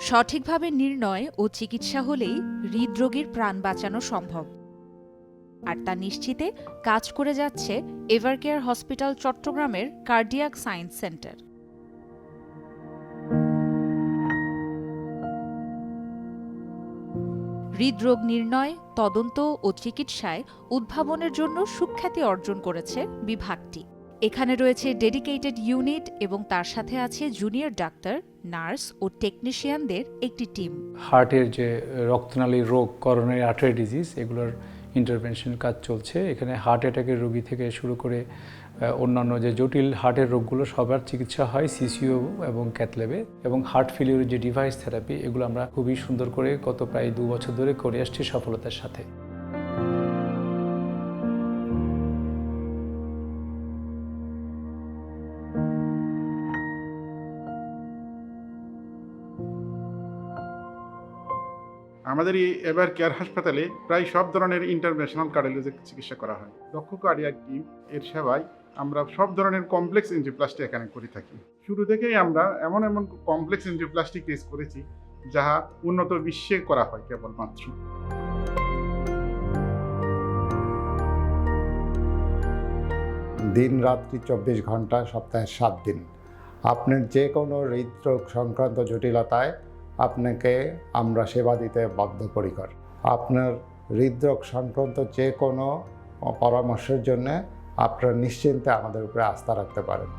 সঠিকভাবে নির্ণয় ও চিকিৎসা হলেই হৃদরোগীর প্রাণ বাঁচানো সম্ভব। আর তা নিশ্চিতে কাজ করে যাচ্ছে এভারকেয়ার হসপিটাল চট্টগ্রামের কার্ডিয়াক সায়েন্স সেন্টার হৃদরোগ নির্ণয়, তদন্ত ও চিকিৎসায় উদ্ভাবনের জন্য সুখ্যাতি অর্জন করেছে বিভাগটি। এখানে রয়েছে ডেডিকেটেড ইউনিট এবং তার সাথে আছে জুনিয়র ডাক্তার নার্স ও টেকনিশিয়ানদের একটি টিম হার্টের যে রক্তনালীর রোগ করোনারি আর্টারি ডিজিজ এগুলোর ইন্টারভেনশন কাজ চলছে। এখানে হার্ট অ্যাটাকের রোগী থেকে শুরু করে অন্যান্য যে জটিল হার্টের রোগগুলো সবার চিকিৎসা হয় সিসিও এবং ক্যাথলেবে এবং হার্ট ফেলিউরের যে ডিভাইস থেরাপি এগুলো আমরা খুবই সুন্দর করে গত প্রায় দু বছর ধরে করে আসছি সফলতার সাথে। আমাদের এই এবার কেয়ার হাসপাতালে প্রায় সব ধরনের ইন্টারন্যাশনাল কার্ডিওলজিক চিকিৎসা করা হয়। দক্ষ কার্ডিয়াক টিম এর সেবায় আমরা সব ধরনের কমপ্লেক্স এনজিওপ্লাস্টি এখানে করে থাকি। শুরু থেকেই আমরা এমন এমন কমপ্লেক্স এনজিওপ্লাস্টি কেস করেছি, যাহা উন্নত বিশ্বে করা হয় কেবলমাত্র। দিন, রাত্রি, চব্বিশ ঘণ্টা, সপ্তাহে সাত দিন। আপনার যে কোনো হৃদরোগ সংক্রান্ত জটিলতায় আপনাকে আমরা সেবা দিতে বাধ্যপরিকর আপনার হৃদরোগ সংক্রান্ত যে কোনো পরামর্শের জন্যে আপনারা নিশ্চিন্তে আমাদের উপরে আস্থা রাখতে পারেন।